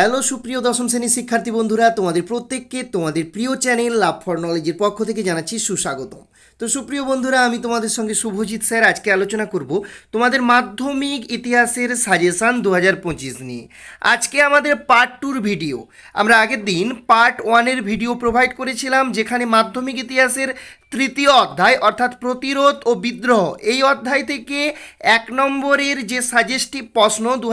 Hello সুপ্রিয় দশম শ্রেণির শিক্ষার্থী বন্ধুরা, তোমাদের প্রত্যেককে তোমাদের প্রিয় চ্যানেল লাভ ফর নলেজের পক্ষ থেকে জানাচ্ছি সুস্বাগতম। তো সুপ্রিয় বন্ধুরা, আমি তোমাদের সঙ্গে শুভজিৎ স্যার আজকে আলোচনা করব তোমাদের মাধ্যমিক ইতিহাসের সাজেশান দু পঁচিশ নিয়ে। আজকে আমাদের পার্ট টুর ভিডিও আমরা আগের দিন পার্ট ওয়ানের ভিডিও প্রোভাইড করেছিলাম, যেখানে মাধ্যমিক ইতিহাসের তৃতীয় অধ্যায়, অর্থাৎ প্রতিরোধ ও বিদ্রোহ, এই অধ্যায় থেকে এক নম্বরের যে সাজেস্টিভ প্রশ্ন দু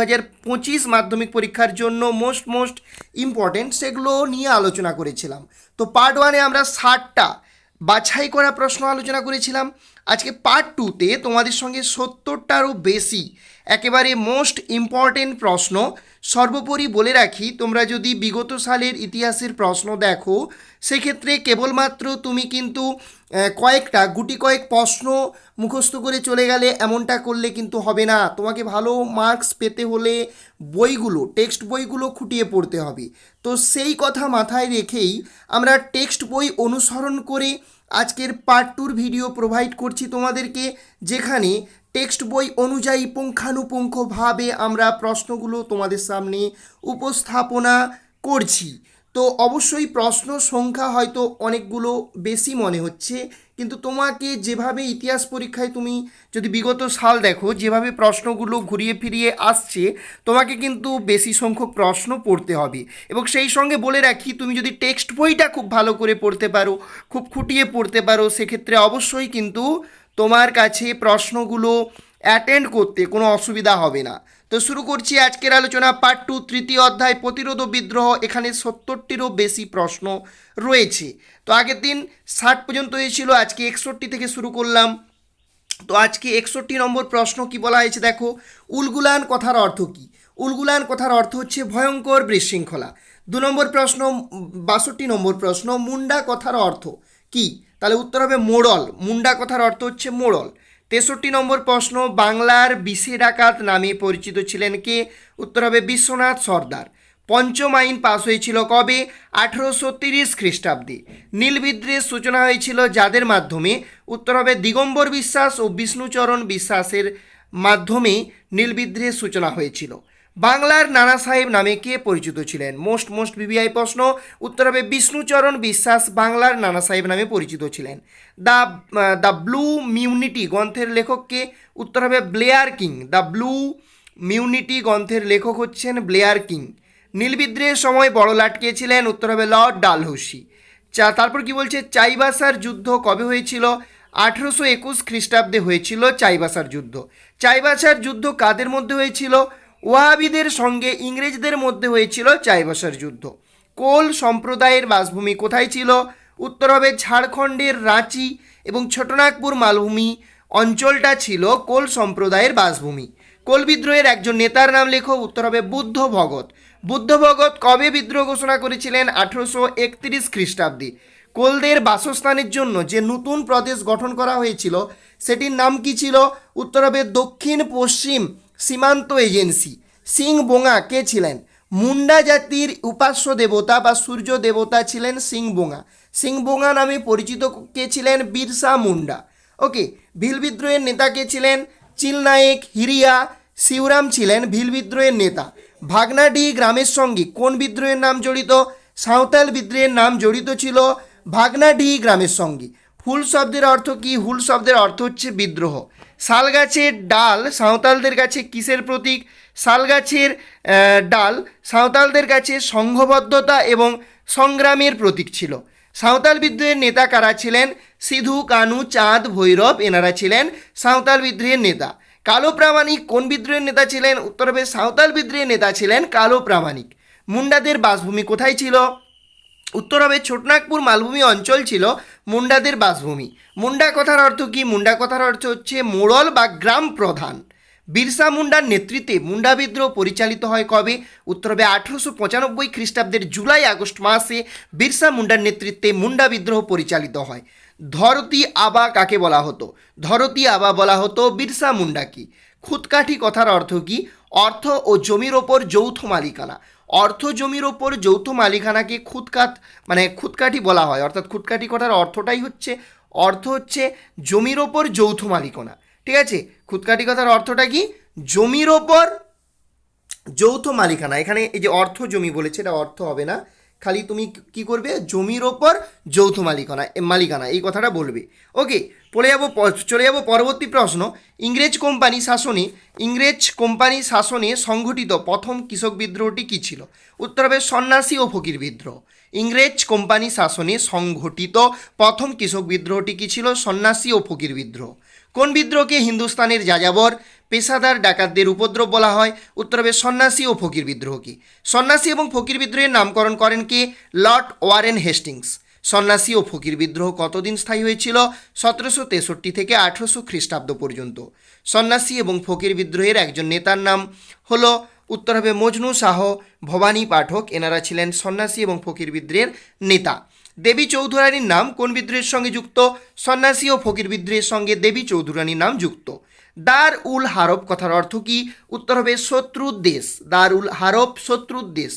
পঁচিশ মাধ্যমিক পরীক্ষার জন্য মোস্ট মোস্ট ইম্পর্টেন্ট সেগুলো নিয়ে আলোচনা করেছিলাম। তো পার্ট ওয়ানে আমরা ষাটটা বাছাই করা প্রশ্ন আলোচনা করেছিলাম। আজকে পার্ট টুতে তোমাদের সঙ্গে সত্তরটারও বেশি একেবারে মোস্ট ইম্পর্টেন্ট প্রশ্ন সর্বোপরি বলে রাখি, তোমরা যদি বিগত সালের ইতিহাসের প্রশ্ন দেখো, সেক্ষেত্রে কেবলমাত্র তুমি কিন্তু কয়েকটা, গুটি কয়েক প্রশ্ন মুখস্থ করে চলে গেলে এমনটা করলে কিন্তু হবে না। তোমাকে ভালো মার্কস পেতে হলে বইগুলো টেক্সট বইগুলো খুঁটিয়ে পড়তে হবে। তো সেই কথা মাথায় রেখেই আমরা টেক্সট বই অনুসরণ করে আজকের পার্ট টুর ভিডিও প্রোভাইড করছি তোমাদেরকে, যেখানে টেক্সট বই অনুযায়ী পুঙ্খানুপুঙ্খভাবে আমরা প্রশ্নগুলো তোমাদের সামনে উপস্থাপনা করছি। তো অবশ্যই প্রশ্ন সংখ্যা হয়তো অনেকগুলো বেশি মনে হচ্ছে, কিন্তু তোমাকে যেভাবে ইতিহাস পরীক্ষায় তুমি যদি বিগত সাল দেখো, যেভাবে প্রশ্নগুলো ঘুরিয়ে ফিরিয়ে আসছে, তোমাকে কিন্তু বেশি সংখ্যক প্রশ্ন পড়তে হবে। এবং সেই সঙ্গে বলে রাখি, তুমি যদি টেক্সট বইটা খুব ভালো করে পড়তে পারো, খুব খুঁটিয়ে পড়তে পারো, সেক্ষেত্রে অবশ্যই কিন্তু তোমার কাছে প্রশ্নগুলো অ্যাটেন্ড করতে কোনো অসুবিধা হবে না। তো শুরু করছি আজকের আলোচনা পার্ট টু তৃতীয় অধ্যায়, প্রতিরোধ বিদ্রোহ। এখানে সত্তরটিরও বেশি প্রশ্ন রয়েছে। তো আগের দিন ষাট পর্যন্ত হয়েছিল, আজকে একষট্টি থেকে শুরু করলাম। তো আজকে একষট্টি নম্বর প্রশ্ন কি বলা হয়েছে দেখো, উলগুলান কথার অর্থ কি? উলগুলান কথার অর্থ হচ্ছে ভয়ঙ্কর বিশৃঙ্খলা। দু নম্বর প্রশ্ন বাষট্টি নম্বর প্রশ্ন, মুন্ডা কথার অর্থ কি? তাহলে উত্তর হবে মোড়ল। মুন্ডা কথার অর্থ হচ্ছে মোড়ল। তেষট্টি নম্বর প্রশ্ন, বাংলার বিশে ডাকাত নামে পরিচিত ছিলেন কে? উত্তর হবে বিশ্বনাথ সর্দার। পঞ্চম আইন পাস হয়েছিল কবে? আঠেরোশো তিরিশ খ্রিস্টাব্দে। নীলবিদ্রের সূচনা হয়েছিল যাদের মাধ্যমে? উত্তর হবে দিগম্বর বিশ্বাস ও বিষ্ণুচরণ বিশ্বাসের মাধ্যমে নীলবিদ্রের সূচনা হয়েছিল। বাংলার নানা সাহেব নামে কে পরিচিত ছিলেন? মোস্ট মোস্ট বিবিআই প্রশ্ন, উত্তর হবে বিষ্ণুচরণ বিশ্বাস বাংলার নানা সাহেব নামে পরিচিত ছিলেন। দ্য দ্য ব্লু মিউনিটি গ্রন্থের লেখককে উত্তর হবে Blair King. The blue mutiny গ্রন্থের লেখক হচ্ছেন ব্লেয়ার কিং। নীলবিদ্রের সময় বড় লাটকে ছিলেন, উত্তর হবে লর্ড ডালহৌসি। চা, তারপর কি বলছে? চাইবাসার যুদ্ধ কবে হয়েছিল? আঠেরোশো একুশ খ্রিস্টাব্দে হয়েছিল চাইবাসার যুদ্ধ। চাইবাসার যুদ্ধ কাদের মধ্যে হয়েছিল? ওয়াহাবিদের সঙ্গে ইংরেজদের মধ্যে হয়েছিল চাইবাসার যুদ্ধ। কোল সম্প্রদায়ের বাসভূমি কোথায় ছিল? উত্তর হবে ঝাড়খণ্ডের রাঁচি এবং ছোটনাগপুর মালভূমি অঞ্চলটা ছিল কোল সম্প্রদায়ের বাসভূমি। কোল বিদ্রোহের একজন নেতার নাম লেখো, উত্তর হবে বুদ্ধ ভগত। বুদ্ধ ভগত কবে বিদ্রোহ ঘোষণা করেছিলেন? আঠেরোশো একত্রিশ খ্রিস্টাব্দে। কোলদের বাসস্থানের জন্য যে নতুন প্রদেশ গঠন করা হয়েছিল, সেটির নাম কি ছিল? উত্তর হবে দক্ষিণ পশ্চিম সীমান্ত এজেন্সি। সিং বোঙা কে ছিলেন? মুন্ডা জাতির উপাস্য দেবতা বা সূর্য দেবতা ছিলেন সিং বোঙা। সিং বোঙা নামে পরিচিত কে ছিলেন? বিরসা মুন্ডা। ওকে, ভিল বিদ্রোহের নেতা কে ছিলেন? চিলনায়েক হিরিয়া শিবরাম ছিলেন ভিল বিদ্রোহের নেতা। ভাগনাডি গ্রামের সঙ্গে কোন বিদ্রোহের নাম জড়িত? সাঁওতাল বিদ্রোহের নাম জড়িত ছিল ভাগনাডি গ্রামের সঙ্গে। হুল শব্দের অর্থ কি? হুল শব্দের অর্থ হচ্ছে বিদ্রোহ। শাল গাছের ডাল সাঁওতালদের কাছে কিসের প্রতীক? শাল গাছের ডাল সাঁওতালদের কাছে সংঘবদ্ধতা এবং সংগ্রামের প্রতীক ছিল। সাঁওতাল বিদ্রোহের নেতা কারা ছিলেন? সিধু, কানু, চাঁদ, ভৈরব এনারা ছিলেন সাঁওতাল বিদ্রোহের নেতা। কালো প্রামাণিক কোন বিদ্রোহের নেতা ছিলেন? উত্তর হবে সাঁওতাল বিদ্রোহের নেতা ছিলেন কালো প্রামাণিক। মুন্ডাদের বাসভূমি কোথায় ছিল? উত্তর হবে ছোটনাগপুর মালভূমি অঞ্চল ছিল মুন্ডাদের বাসভূমি। মুন্ডা কথার অর্থ কি? মুন্ডা কথার অর্থ হচ্ছে মোড়ল বা গ্রাম প্রধান। বিরসা মুন্ডার নেতৃত্বে মুন্ডা বিদ্রোহ পরিচালিত হয় কবে? উত্তর হবে আঠেরোশো পঁচানব্বই খ্রিস্টাব্দের জুলাই আগস্ট মাসে বিরসা মুন্ডার নেতৃত্বে মুন্ডা বিদ্রোহ পরিচালিত হয়। ধরতি আবা কাকে বলা হতো? ধরতি আবা বলা হতো বিরসা মুন্ডাকে। খুদকাঠি কথার অর্থ কি? অর্থ ও জমির ওপর যৌথ মালিকানা। অর্থ জমির ওপর যৌথ মালিকানাকে খুদকাত মানে খুদকাঠি বলা হয়। অর্থাৎ খুদকাঠি করার অর্থটাই হচ্ছে, অর্থ হচ্ছে জমির ওপর যৌথ মালিকানা। ঠিক আছে? খুদকাঠি কথার অর্থটা কি? জমির ওপর যৌথ মালিকানা। এখানে এই যে অর্থ জমি বলেছে, এটা অর্থ হবে না। খালি তুমি কি করবে? জমির ওপর যৌথ মালিকানা মালিকানা, এই কথাটা বলবে। ওকে পড়ে যাব চলে যাব পরবর্তী প্রশ্ন। ইংরেজ কোম্পানি শাসনে, ইংরেজ কোম্পানি শাসনে সংঘটিত প্রথম কৃষক বিদ্রোহটি কী ছিল? উত্তর হবে সন্ন্যাসী ও ফকির বিদ্রোহ। ইংরেজ কোম্পানি শাসনে সংঘটিত প্রথম কৃষক বিদ্রোহটি কী ছিল? সন্ন্যাসী ও ফকির বিদ্রোহ। কোন বিদ্রোহকে হিন্দুস্তানের যাযাবর পেশাদার ডাকাতদের উপদ্রব বলা হয়। উত্তর হবে সন্ন্যাসী ও ফকির বিদ্রোহকে। সন্ন্যাসী এবং ফকির বিদ্রোহের নামকরণ করেন কে? Lord Warren Hastings. সন্ন্যাসী ও ফকির বিদ্রোহ কতদিন স্থায়ী হয়েছিল? সতেরোশো তেষট্টি থেকে আঠেরোশো খ্রিস্টাব্দ পর্যন্ত। সন্ন্যাসী এবং ফকির বিদ্রোহের একজন নেতার নাম হলো, উত্তর হবে মজনু শাহ। ভবানী পাঠক, এনারা ছিলেন সন্ন্যাসী এবং ফকির বিদ্রোহের নেতা। দেবী চৌধুরানীর নাম কোন বিদ্রোহের সঙ্গে যুক্ত? সন্ন্যাসী ও ফকির বিদ্রোহের সঙ্গে দেবী চৌধুরানীর নাম যুক্ত। দার উল হারব কথার অর্থ কি? উত্তর হবে শত্রুর দেশ দার উল হারব শত্রুর দেশ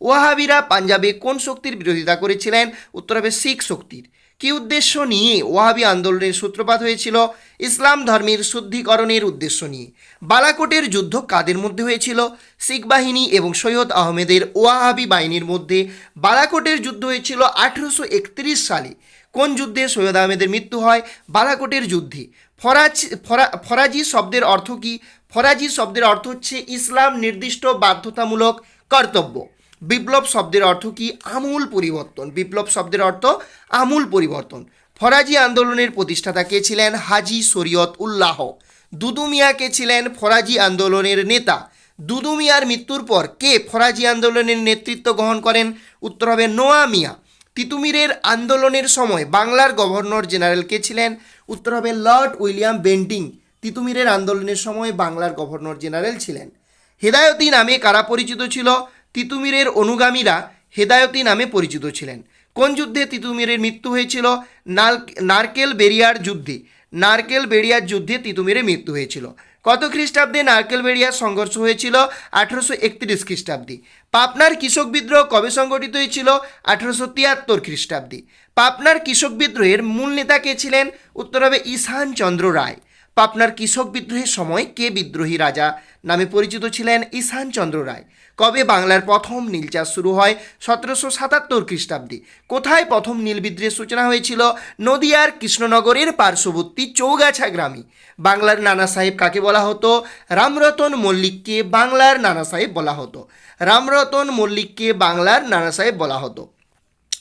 ওয়াহাবিরা পাঞ্জাবে কোন শক্তির বিরোধিতা করেছিলেন? উত্তর হবে শিখ শক্তির। কি উদ্দেশ্য নিয়ে ওয়াহাবি আন্দোলনের সূত্রপাত হয়েছিল? ইসলাম ধর্মের শুদ্ধিকরণের উদ্দেশ্য নিয়ে। বালাকোটের যুদ্ধ কাদের মধ্যে হয়েছিল? শিখ বাহিনী এবং সৈয়দ আহমেদের ওয়াহাবি বাহিনীর মধ্যে বালাকোটের যুদ্ধ হয়েছিল আঠেরোশো একত্রিশ সালে। কোন যুদ্ধে সৈয়দ আহমেদের মৃত্যু হয়? বালাকোটের যুদ্ধে। ফরাজ, ফরা, ফরাজি শব্দের অর্থ কি? ফরাজি শব্দের অর্থ হচ্ছে ইসলাম নির্দিষ্ট বাধ্যতামূলক কর্তব্য। বিপ্লব শব্দের অর্থ কি? আমূল পরিবর্তন। বিপ্লব শব্দের অর্থ আমূল পরিবর্তন। ফরাজি আন্দোলনের প্রতিষ্ঠাতা কে ছিলেন? হাজি শরীয়ত উল্লাহ। দুদু মিয়া কে ছিলেন? ফরাজি আন্দোলনের নেতা। দুদু মিয়ার মৃত্যুর পর কে ফরাজি আন্দোলনের নেতৃত্ব গ্রহণ করেন? উত্তর হবে নোয়া মিয়া। তিতুমিরের আন্দোলনের সময় বাংলার গভর্নর জেনারেল কে ছিলেন? উত্তর হবে লর্ড উইলিয়াম বেন্টিং। তিতুমিরের আন্দোলনের সময় বাংলার গভর্নর জেনারেল ছিলেন। হেদায়তি নামে কারা পরিচিত ছিল? তিতুমিরের অনুগামীরা হেদায়তি নামে পরিচিত ছিলেন। কোন যুদ্ধে তিতুমিরের মৃত্যু হয়েছিল? নারকেল বেরিয়ার যুদ্ধে। নারকেল বেরিয়ার যুদ্ধে তিতুমিরের মৃত্যু হয়েছিল। কত খ্রিস্টাব্দে নারকেল বেরিয়ার সংঘর্ষ হয়েছিল? আঠেরোশো একত্রিশ খ্রিস্টাব্দে। পাপনার কৃষক বিদ্রোহ কবে সংগঠিত হয়েছিল? আঠেরোশো তিয়াত্তর খ্রিস্টাব্দে। পাপনার কৃষক বিদ্রোহের মূল নেতা কে ছিলেন? উত্তর হবে ঈশান চন্দ্র রায়। পাবনার কৃষক বিদ্রোহের সময় কে বিদ্রোহী রাজা? নামে পরিচিত ছিলেন ঈশান চন্দ্র রায়। কবে বাংলার প্রথম নীল চাষ শুরু হয়? সতেরোশো সাতাত্তর খ্রিস্টাব্দে। কোথায় প্রথম নীল বিদ্রোহের সূচনা হয়েছিল? নদিয়ার কৃষ্ণনগরের পার্শ্ববর্তী চৌগাছা গ্রামে। বাংলার নানা সাহেব কাকে বলা হতো? রামরতন মল্লিককে বাংলার নানা সাহেব বলা হতো। রামরতন মল্লিককে বাংলার নানা সাহেব বলা হতো।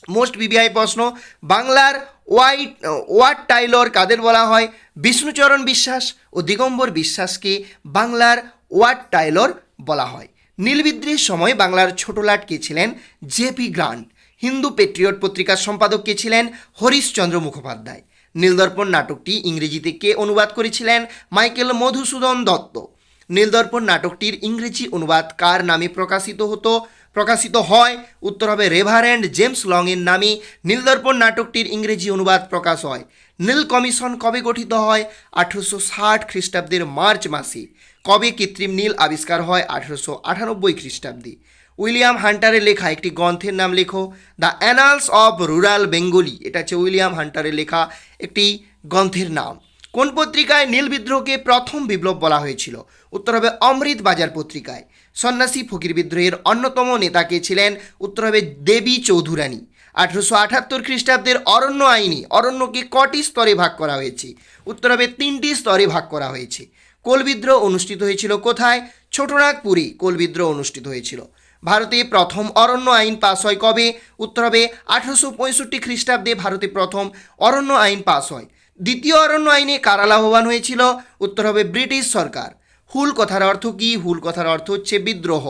মোস্ট বিবিআই প্রশ্ন, বাংলার ওয়াইট ওয়াট টাইলর কাদের বলা হয়? বিষ্ণুচরণ বিশ্বাস ও দিগম্বর বিশ্বাসকে বাংলার ওয়াট টাইলর বলা হয়। নীলবিদ্রোহের সময় বাংলার ছোটলাট কে ছিলেন? JP grant. হিন্দু পেট্রিয়ট পত্রিকার সম্পাদক কে ছিলেন? হরিশচন্দ্র মুখোপাধ্যায়। নীলদর্পণ নাটকটি ইংরেজিতে কে অনুবাদ করেছিলেন? মাইকেল মধুসূদন দত্ত। নীলদর্পণ নাটকটির ইংরেজি অনুবাদ কার নামে প্রকাশিত হতো? প্রকাশিত হয়। উত্তর হবে রেভারেন্ড জেমস লংয়ের নামে। নীলদর্পণ নাটকটির ইংরেজি অনুবাদ প্রকাশ হয়। নীল কমিশন কবে গঠিত হয়? আঠেরোশো ষাট খ্রিস্টাব্দের মার্চ মাসে। কবে কৃত্রিম নীল আবিষ্কার হয়? আঠেরোশো আটানব্বই খ্রিস্টাব্দে। উইলিয়াম হান্টারের লেখা একটি গ্রন্থের নাম লেখো। The annals of rural Bengali. এটা হচ্ছে উইলিয়াম হান্টারের লেখা একটি গ্রন্থের নাম। কোন পত্রিকায় নীল বিদ্রোহকে প্রথম বিপ্লব বলা হয়েছিল? উত্তর হবে অমৃত বাজার পত্রিকায়। সন্ন্যাসী ফকির বিদ্রোহের অন্যতম নেতাকে ছিলেন? উত্তর হবে দেবী চৌধুরানী। আঠেরোশো আঠাত্তর খ্রিস্টাব্দের অরণ্য আইনে অরণ্যকে কটি স্তরে ভাগ করা হয়েছে? উত্তর হবে তিনটি স্তরে ভাগ করা হয়েছে। কোল বিদ্রোহ অনুষ্ঠিত হয়েছিল কোথায়? ছোটনাগপুরে কোল বিদ্রোহ অনুষ্ঠিত হয়েছিল। ভারতে প্রথম অরণ্য আইন পাস হয় কবে? উত্তর হবে আঠেরোশো পঁয়ষট্টি খ্রিস্টাব্দে ভারতে প্রথম অরণ্য আইন পাস হয়। দ্বিতীয় অরণ্য আইনে কারা লাভবান হয়েছিল, উত্তর হবে ব্রিটিশ সরকার। হুল কথার অর্থ কি? হুল কথার অর্থ হচ্ছে বিদ্রোহ।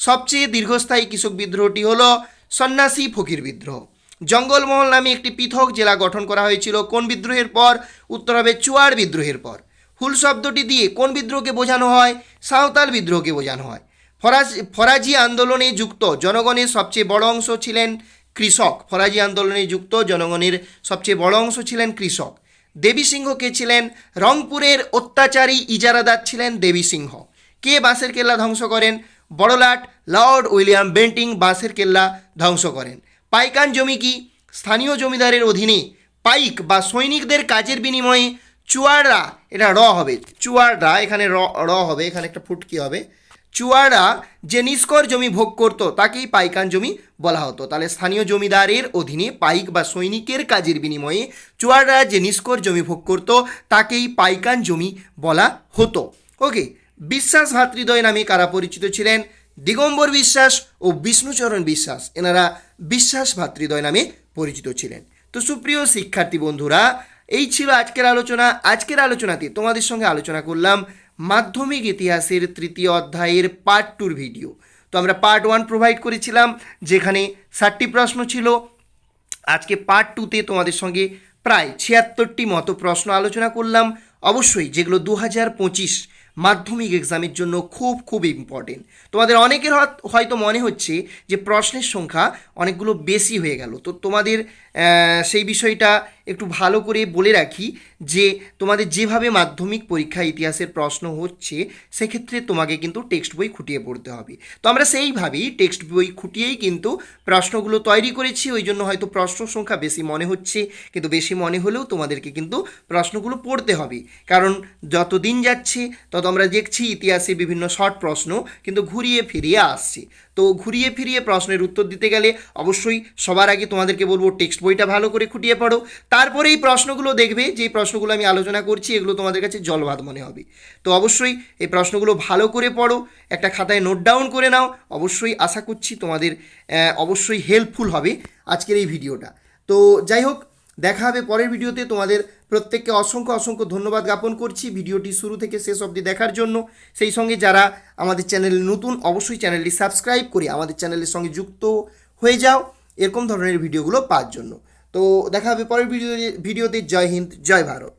সবচেয়ে দীর্ঘস্থায়ী কৃষক বিদ্রোহটি হল সন্ন্যাসী ফকির বিদ্রোহ। জঙ্গলমহল নামে একটি পৃথক জেলা গঠন করা হয়েছিল কোন বিদ্রোহের পর? উত্তর হবে চুয়ার বিদ্রোহের পর। হুল শব্দটি দিয়ে কোন বিদ্রোহকে বোঝানো হয়? সাঁওতাল বিদ্রোহকে বোঝানো হয়। ফরাজ, ফরাজি আন্দোলনে যুক্ত জনগণের সবচেয়ে বড় অংশ ছিলেন কৃষক। ফরাজি আন্দোলনে যুক্ত জনগণের সবচেয়ে বড় অংশ ছিলেন কৃষক। দেবী সিংহ কে ছিলেন? রংপুরের অত্যাচারী ইজারাদার ছিলেন দেবী সিংহ। কে বাঁশের কেল্লা ধ্বংস করেন? বড়লাট, লর্ড উইলিয়াম বেন্টিং বাঁশের কেল্লা ধ্বংস করেন। পাইকান জমি কি? স্থানীয় জমিদারের অধীনে পাইক বা সৈনিকদের কাজের বিনিময়ে চুয়াররা এটা র হবে চুয়াররা এখানে র র হবে, এখানে একটা ফুটকি হবে চুয়ারা যে নিষ্কর জমি ভোগ করত, তাকেই পাইকান জমি বলা হতো। তাহলে স্থানীয় জমিদারের অধীনে পাইক বা সৈনিকের কাজের বিনিময়ে চুয়ারা যে নিষ্কর জমি ভোগ করত, তাকেই পাইকান জমি বলা হতো। ওকে বিশ্বাস ভাতৃদ্বয় নামে কারা পরিচিত ছিলেন? দিগম্বর বিশ্বাস ও বিষ্ণুচরণ বিশ্বাস, এনারা বিশ্বাস ভাতৃদ্বয় নামে পরিচিত ছিলেন। তো সুপ্রিয় শিক্ষার্থী বন্ধুরা, এই ছিল আজকের আলোচনা। আজকের আলোচনাতে তোমাদের সঙ্গে আলোচনা করলাম মাধ্যমিক ইতিহাসের তৃতীয় অধ্যায়ের পার্ট টুর ভিডিও তো আমরা পার্ট ওয়ান প্রোভাইড করেছিলাম, যেখানে ষাটটি প্রশ্ন ছিল। আজকে পার্ট টুতে তোমাদের সঙ্গে প্রায় ছিয়াত্তরটি মতো প্রশ্ন আলোচনা করলাম। অবশ্যই যেগুলো দু হাজার পঁচিশ মাধ্যমিক এক্সামের জন্য খুব খুব ইম্পর্টেন্ট তোমাদের অনেকের হয়তো মনে হচ্ছে যে প্রশ্নের সংখ্যা অনেকগুলো বেশি হয়ে গেল। তো তোমাদের সেই বিষয়টা একটু ভালো করে বলে রাখি যে তোমাদের যেভাবে মাধ্যমিক পরীক্ষা ইতিহাসের প্রশ্ন হচ্ছে, সেক্ষেত্রে তোমাকে কিন্তু টেক্সট বই খুঁটিয়ে পড়তে হবে। তো আমরা সেইভাবেই টেক্সট বই খুঁটিয়েই কিন্তু প্রশ্নগুলো তৈরি করেছি, ওই জন্য হয়তো প্রশ্ন সংখ্যা বেশি মনে হচ্ছে, কিন্তু বেশি মনে হলেও তোমাদেরকে কিন্তু প্রশ্নগুলো পড়তে হবে। কারণ যত দিন যাচ্ছে, তত আমরা দেখছি ইতিহাসে বিভিন্ন শর্ট প্রশ্ন কিন্তু ঘুরিয়ে ফিরিয়ে আসছে। তো ঘুরিয়ে ফিরিয়ে প্রশ্নের উত্তর দিতে গেলে অবশ্যই সবার আগে তোমাদেরকে বলব টেক্সট বইটা ভালো করে খুঁটিয়ে পড়ো। তারপরে এই প্রশ্নগুলো দেখবে যে প্রশ্নগুলো আমি আলোচনা করছি, এগুলো তোমাদের কাছে জলবাদ মনে হবে। তো অবশ্যই এই প্রশ্নগুলো ভালো করে পড়ো, একটা খাতায় নোট ডাউন করে নাও। অবশ্যই আশা করছি তোমাদের অবশ্যই হেল্পফুল হবে আজকের এই ভিডিওটা তো যাই হোক দেখা হবে পরের ভিডিওতে। তোমাদের প্রত্যেককে অসংখ্য অসংখ্য ধন্যবাদ জ্ঞাপন করছি। ভিডিওটি শুরু থেকে শেষ অবধি দেখার জন্য। সেই সঙ্গে যারা আমাদের চ্যানেলে নতুন, অবশ্যই চ্যানেলটি সাবস্ক্রাইব করে আমাদের চ্যানেলের সঙ্গে যুক্ত হয়ে যাও এরকম ধরনের ভিডিওগুলো পাওয়ার জন্য। তো দেখা হবে পরের ভিডিও ভিডিওতে। জয় হিন্দ, জয় ভারত।